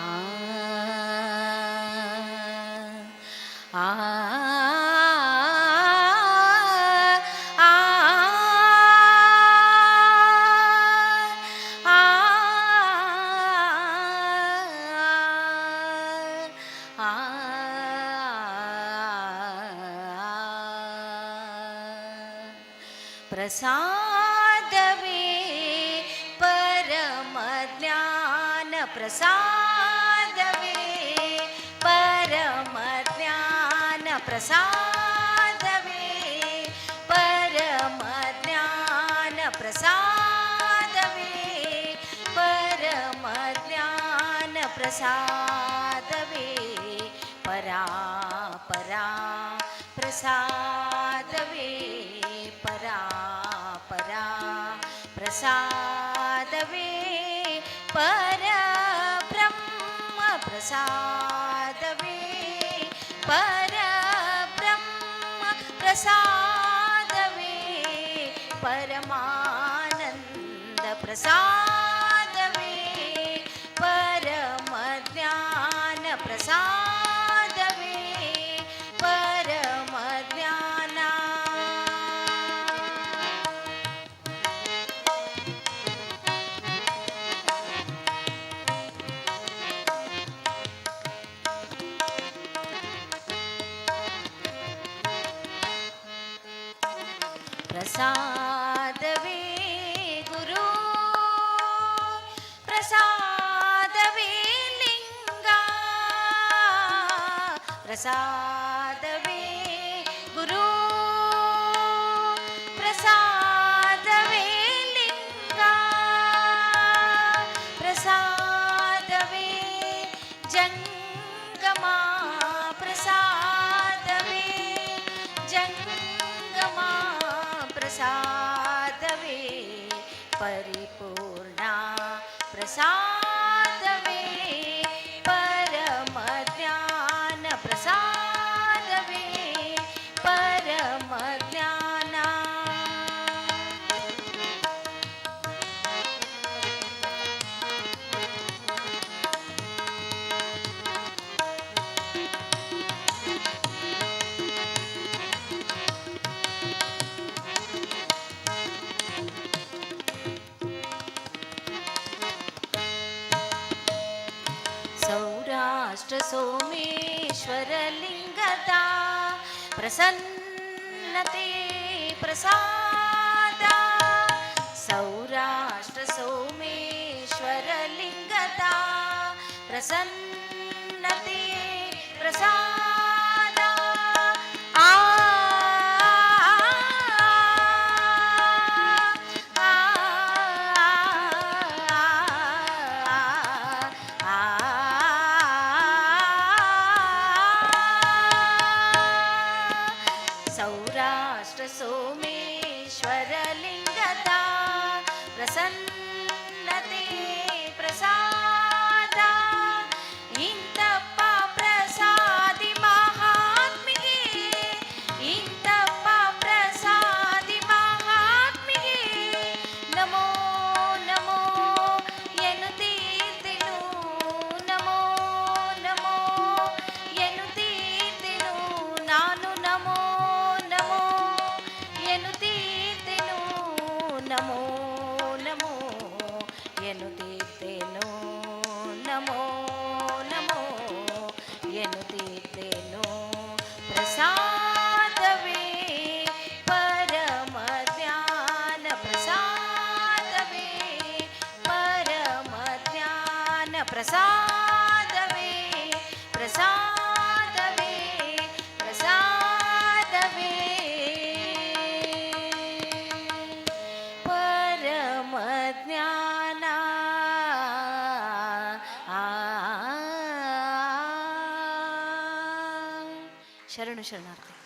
आ आ प्रसादवे परमज्ञान प्रसादवे परमज्ञान प्रसादवे परमज्ञान प्रसादवे प्रसाद प्रसादवे परा परा प्रसादवे परा परा प्रसादवे प्रसाद प्रसादवे पर प्रसादवे परमानन्द प्रसादवे परमज्ञान प्रसाद ಪ್ರಸಾದವೇ ಗುರು ಪ್ರಸಾದವೇ ಲಿಂಗ ಪ್ರಸಾದವೇ ಗುರು ಪ್ರಸಾದ परिपूर्णा प्रसादवे सौराष्ट्रसोमेश्वरलिङ्गता प्रसन्नते प्रसादा। सौराष्ट्रसोश्वरलिङ्गता प्रसन्नते प्रसा so प्रसादवे प्रसादवे प्रसादवे। परमज्ञाना शरण शरणार्थी।